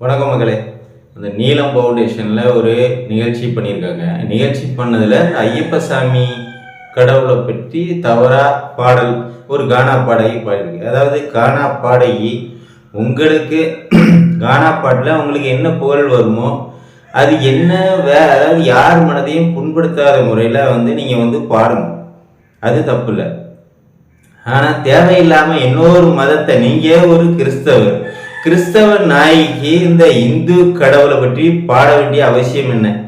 வணக்கம் மகளே. அந்த நீலம் ஃபவுண்டேஷனில் ஒரு நிகழ்ச்சி பண்ணியிருக்காங்க. நிகழ்ச்சி பண்ணதில் ஐயப்பசாமி கடவுளை பற்றி தவறாக பாடல் ஒரு கானா பாடகி பாடியிருக்கு. அதாவது கானா பாடகி உங்களுக்கு கானா பாட்டில் உங்களுக்கு என்ன புகழ் வருமோ அது என்ன வே அதாவது யார் மனதையும் புண்படுத்தாத முறையில் வந்து நீங்கள் வந்து பாடணும். அது தப்பு இல்லை. ஆனால் தேவையில்லாமல் இன்னொரு மதத்தை நீங்கள் ஒரு கிறிஸ்தவர் கிறிஸ்தவ நாய்க்கு இந்த இந்து கடவுளை பற்றி பாட வேண்டிய அவசியம் என்ன?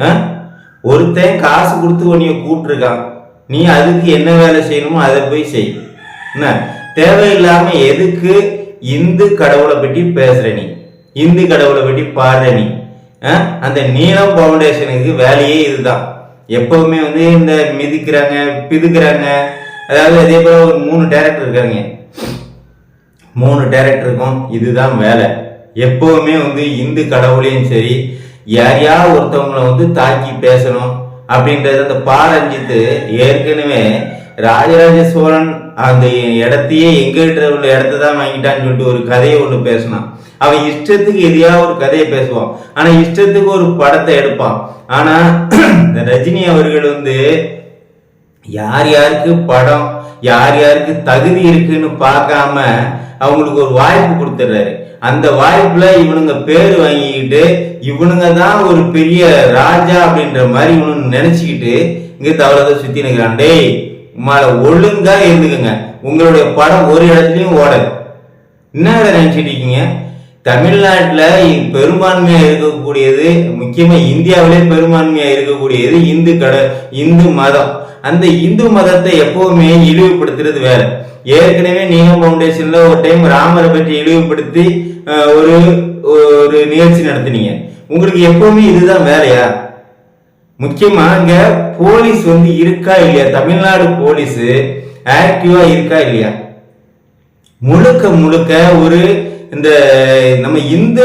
ஆ? ஒருத்தன் காசு கொடுத்து உன்னைய கூப்பிட்டுருக்கான். நீ அதுக்கு என்ன வேலை செய்யணுமோ அதை போய் செய். என்ன? தேவையில்லாம எதுக்கு இந்து கடவுளை பற்றி பேசுற நீ? இந்து கடவுளை பற்றி பாடுற நீ? ஆ? அந்த நீளம் ஃபவுண்டேஷனுக்கு வேலையே இதுதான். எப்பவுமே வந்து இந்த மிதிக்கிறாங்க பிதுக்கிறாங்க. அதாவது அதே போல ஒரு மூணு டேரக்டர் இருக்காங்க. மூணு டேரக்டருக்கும் இதுதான் வேலை. எப்பவுமே வந்து இந்து கடவுளையும் சரி யாரையா ஒருத்தவங்களை வந்து தாக்கி பேசணும் அப்படின்றது அந்த பாரஞ்சித்து ஏற்கனவே ராஜராஜ சோழன் அந்த இடத்தையே எங்கிட்ட உள்ள இடத்த தான் வாங்கிட்டான்னு சொல்லிட்டு ஒரு கதையை ஒன்று பேசினான். அவன் இஷ்டத்துக்கு எதையா ஒரு கதையை பேசுவான். ஆனா இஷ்டத்துக்கு ஒரு படத்தை எடுப்பான். ஆனா இந்த ரஜினி அவர்கள் வந்து யார் யாருக்கு படம் யார் யாருக்கு தகுதி இருக்குன்னு பார்க்காம அவங்களுக்கு ஒரு வாய்ப்பு கொடுத்துட்றாரு அந்த வாய்ப்புல இவனுங்க பேர் வாங்கிக்கிட்டு இவனுங்க தான் ஒரு பெரிய ராஜா அப்படின்ற மாதிரி இவனு நினைச்சுக்கிட்டு இங்க தவறதை சுத்தி நிற்கிறான் டேய் உமால ஒழுங்கா இருந்துக்குங்க. உங்களுடைய படம் ஒரு இடத்துலயும் ஓடாது என்ன நினைச்சிட்டு இருக்கீங்க? தமிழ்நாட்டில் பெரும்பான்மையாக இருக்கக்கூடியது முக்கியமாக இந்தியாவிலே பெரும்பான்மையாக இருக்கக்கூடியது இந்து கட இந்து மதம். அந்த இந்து மதத்தை எப்பவுமே இழிவுபடுத்துறது வேற. ஏற்கனவே நீகம் ஃபவுண்டேஷன்ல ஒரு டைம் ராமரை பற்றி இழிவுபடுத்தி ஒரு ஒரு நிகழ்ச்சி நடத்தினீங்க. உங்களுக்கு எப்பவுமே இதுதான் வேலையா? முக்கியமா இங்க போலீஸ் வந்து இருக்கா இல்லையா? தமிழ்நாடு போலீஸ் ஆக்டிவா இருக்கா இல்லையா? முழுக்க முழுக்க ஒரு இந்த நம்ம இந்து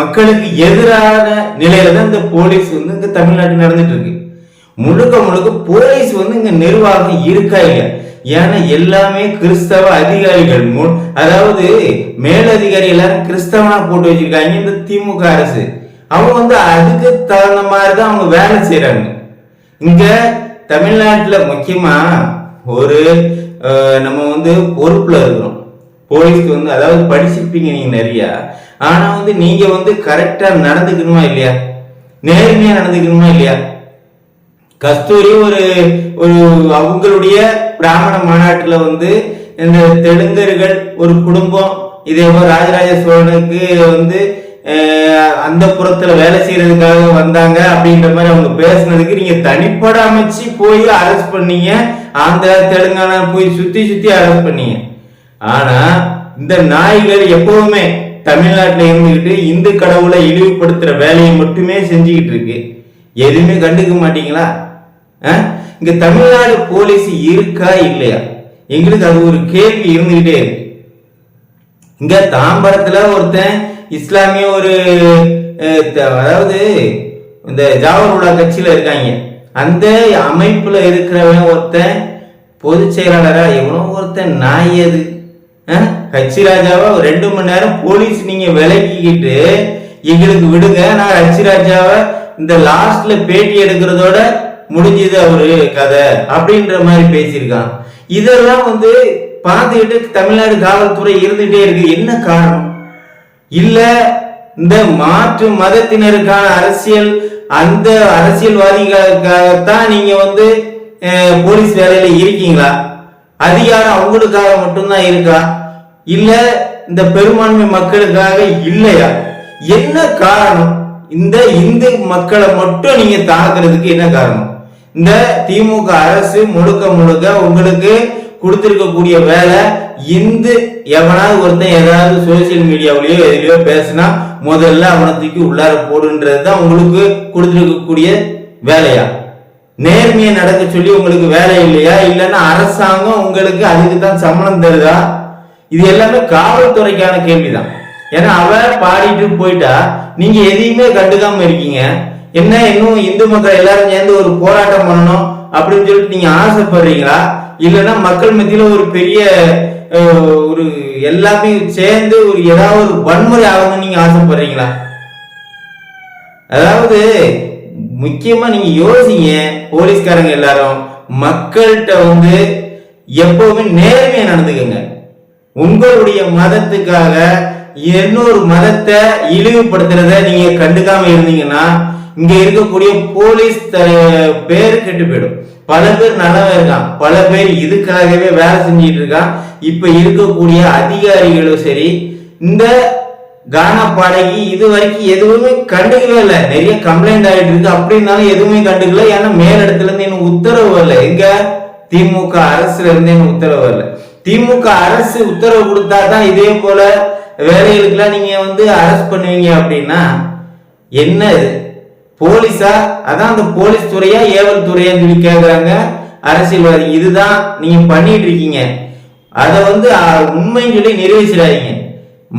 மக்களுக்கு எதிரான நிலையில தான் இந்த போலீஸ் வந்து இங்க தமிழ்நாட்டில் நடந்துட்டு இருக்கு முழுக்க முழுக்க போலீஸ் வந்து இங்க நிர்வாகம் இருக்கா இல்லையா? ஏன்னா எல்லாமே கிறிஸ்தவ அதிகாரிகள். முன் அதாவது மேலதிகாரி எல்லாரும் கிறிஸ்தவனா போட்டு வச்சிருக்காங்க இந்த திமுக அரசு. அவங்க வந்து அதுக்கு தகுந்த மாதிரி தான் அவங்க வேலை செய்யறாங்க இங்க தமிழ்நாட்டுல முக்கியமா ஒரு நம்ம வந்து பொறுப்புல இருக்கிறோம். போலீஸ்க்கு வந்து அதாவது படிச்சிருப்பீங்க நீங்க நிறைய. ஆனா வந்து நீங்க வந்து கரெக்டா நடந்துக்கணுமா இல்லையா? நேர்மையா நடந்துக்கணுமா இல்லையா? கஸ்தூரி ஒரு ஒரு அவங்களுடைய பிராமண மாநாட்டுல வந்து இந்த தெலுங்கர்கள் ஒரு குடும்பம் இதே போல ராஜராஜ சோழனுக்கு வந்து அந்த புறத்துல வேலை செய்யறதுக்காக வந்தாங்க அப்படின்ற மாதிரி அவங்க பேசுனதுக்கு நீங்க தனிப்பட அமைச்சு போய் அரெஸ்ட் பண்ணீங்க. ஆந்திரா தெலுங்கானா போய் சுத்தி சுத்தி அரெஸ்ட் பண்ணீங்க. ஆனா இந்த நாய்கள் எப்பவுமே தமிழ்நாட்டில் இருந்துகிட்டு இந்து கடவுளை இழிவுபடுத்துற வேலையை மட்டுமே செஞ்சுக்கிட்டு இருக்கு. எதுவுமே கண்டுக்க மாட்டீங்களா? இங்க தமிழ்நாடு போலீஸ் இருக்கா இல்லையா? எங்களுக்கு அது ஒரு கேள்வி இருந்துகிட்டே இருக்கு. இங்க தாம்பரத்துல ஒருத்தன் இஸ்லாமிய ஒரு த- அதாவது இந்த ஜாவருல்லா கட்சியில இருக்காங்க. அந்த அமைப்புல இருக்கிறவன் ஒருத்தன் பொதுச் செயலாளரா? எவனோ ஒருத்தன் நாய் அது. ஹச்சி கட்சி ராஜாவை? ஒரு ரெண்டு மணி நேரம் போலீஸ் நீங்க விலகிக்கிட்டு எங்களுக்கு விடுங்க. நான் ஹச்சி ராஜாவை இந்த லாஸ்ட்ல பேட்டி எடுக்கிறதோட முடிஞ்சது அவரு கதை அப்படின்ற மாதிரி பேசியிருக்கான். இதெல்லாம் வந்து பார்த்துக்கிட்டு தமிழ்நாடு காவல்துறை இருந்துகிட்டே இருக்கு. என்ன காரணம்? இல்ல இந்த மாற்று மதத்தினருக்கான அரசியல் அந்த அரசியல்வாதிகளுக்காகத்தான் நீங்க வந்து போலீஸ் வேலையில இருக்கீங்களா? அதிகாரம் அவங்களுக்காக மட்டும்தான் இருக்கா? இல்ல இந்த பெரும்பான்மை மக்களுக்காக இல்லையா? என்ன காரணம்? இந்த இந்து மக்களை மட்டும் நீங்க தாக்குறதுக்கு என்ன காரணம்? இந்த திமுக அரசு முழுக்க முழுக்க உங்களுக்கு கொடுத்திருக்கக்கூடிய வேலை இந்து எவனாவது ஒருத்தன் ஏதாவது சோசியல் மீடியாவிலயோ எதுலயோ பேசினா முதல்ல அவனை தூக்கி உள்ளார போடுன்றது தான் உங்களுக்கு கொடுத்திருக்கக்கூடிய வேலையா? நேர்மையை நடக்க சொல்லி உங்களுக்கு வேலை இல்லையா? இல்லைன்னா அரசாங்கம் உங்களுக்கு அதுக்கு தான் சம்பளம் தருதா? இது எல்லாமே காவல்துறைக்கான கேள்விதான். ஏன்னா அவ பாடிட்டு போயிட்டா நீங்க எதையுமே கண்டுக்காம இருக்கீங்க. என்ன இன்னும் இந்து மக்கள் எல்லாரும் சேர்ந்து ஒரு போராட்டம் பண்ணணும் அப்படின்னு சொல்லிட்டு நீங்க ஆசைப்படுறீங்களா? இல்லைன்னா மக்கள் மத்தியில ஒரு பெரிய ஒரு எல்லாமே சேர்ந்து ஒரு ஏதாவது ஒரு வன்முறை ஆகணும்னு நீங்க ஆசைப்படுறீங்களா? அதாவது முக்கியமா நீங்க யோசிங்க போலீஸ்காரங்க எல்லாரும். மக்கள்கிட்ட வந்து எப்பவுமே நேர்மையா நடந்துக்கங்க. உங்களுடைய மதத்துக்காக இன்னொரு மதத்தை இழிவுபடுத்துறத நீங்க கண்டுக்காம இருந்தீங்கன்னா இங்க இருக்கக்கூடிய போலீஸ் த- கெட்டு போயிடும். பல பேர் நல்லவன் இருக்கான். பல பேர் இதுக்காகவே வேலை செஞ்சிட்டு இருக்கான். இப்ப இருக்கக்கூடிய அதிகாரிகளும் சரி இந்த கானா பாடகி இது வரைக்கும் எதுவுமே கண்டுக்கவே இல்லை. நிறைய கம்ப்ளைண்ட் ஆயிட்டு இருக்கு. அப்படின்னாலும் எதுவுமே கண்டுக்கல. ஏன்னா மேலிடத்துல இருந்து இன்னும் உத்தரவு வரல. எங்க? திமுக அரசுல இருந்து இன்னும் உத்தரவு வரல. திமுக அரசு உத்தரவு கொடுத்தா தான் இதே போல வேலைகளுக்கெல்லாம் நீங்க வந்து அரெஸ்ட் பண்ணுவீங்க அப்படின்னா என்ன இது போலீஸா? அதான் அந்த போலீஸ் துறையா? ஏவல் துறையான்னு சொல்லி கேக்குறாங்க அரசியல்வாதி. இதுதான் நீங்க பண்ணிட்டு இருக்கீங்க. அதை வந்து உண்மைன்னு சொல்லி நிறைவேற்றாதீங்க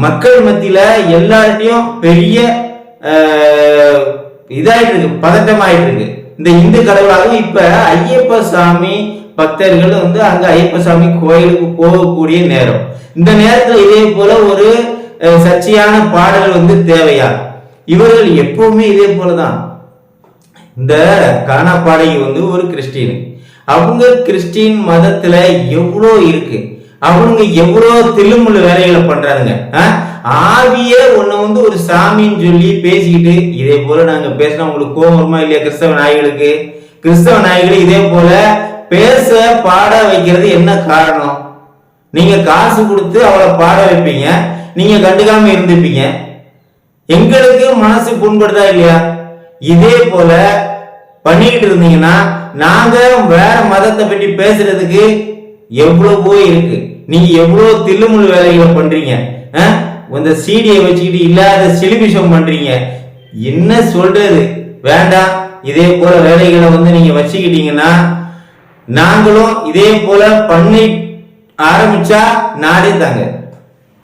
மக்கள் மத்தியில எல்லார்ட்டையும் பெரிய இதாயிட்டு இருக்கு பதட்டமாயிட்டு இருக்கு இந்த இந்து கடவுளாகவும் இப்ப ஐயப்ப சாமி பக்தர்கள் வந்து அங்க ஐயப்ப சாமி கோயிலுக்கு போகக்கூடிய நேரம். இந்த நேரத்துல இதே போல ஒரு சர்ச்சையான பாடல் வந்து தேவையா? இவர்கள் எப்பவுமே இதே போலதான். இந்த கானா பாடகி வந்து ஒரு கிறிஸ்டின் அவங்க கிறிஸ்டின் மதத்துல எவ்வளோ இருக்கு? அவங்க எவ்வளோ தில்லுமுள்ளு வேலைகளை பண்றாங்க ஆஹ்? ஆவியே ஒண்ணு வந்து ஒரு சாமின்னு சொல்லி பேசிக்கிட்டு இதே போல நாங்க பேசினா உங்களுக்கு கோபம் வருமா இல்லையா கிறிஸ்தவ நாய்களுக்கு? கிறிஸ்தவ நாய்கள் இதே போல பேச பாட வைக்கிறது என்ன காரணம்? நீங்க காசு கொடுத்து அவளை பாட வைப்பீங்க நீங்க கண்டுக்காம இருந்துப்பீங்க எங்களுக்கு மனசு புண்படுதா இல்லையா? இதே போல பண்ணிக்கிட்டு இருந்தீங்கன்னா நாங்க வேற மதத்தை பற்றி பேசுறதுக்கு எவ்வளவோ இருக்கு. நீங்க எவ்வளவு தில்லுமுள்ளு வேலைகளை பண்றீங்க இந்த சீடியை வச்சுக்கிட்டு இல்லாத சிலிபிஷம் பண்றீங்க. என்ன சொல்றது? வேண்டாம். இதே போல வேலைகளை வந்து நீங்க வச்சுக்கிட்டீங்கன்னா நாங்களும் இதே போல பண்ணி ஆரம்பிச்சா நாடே தாங்க.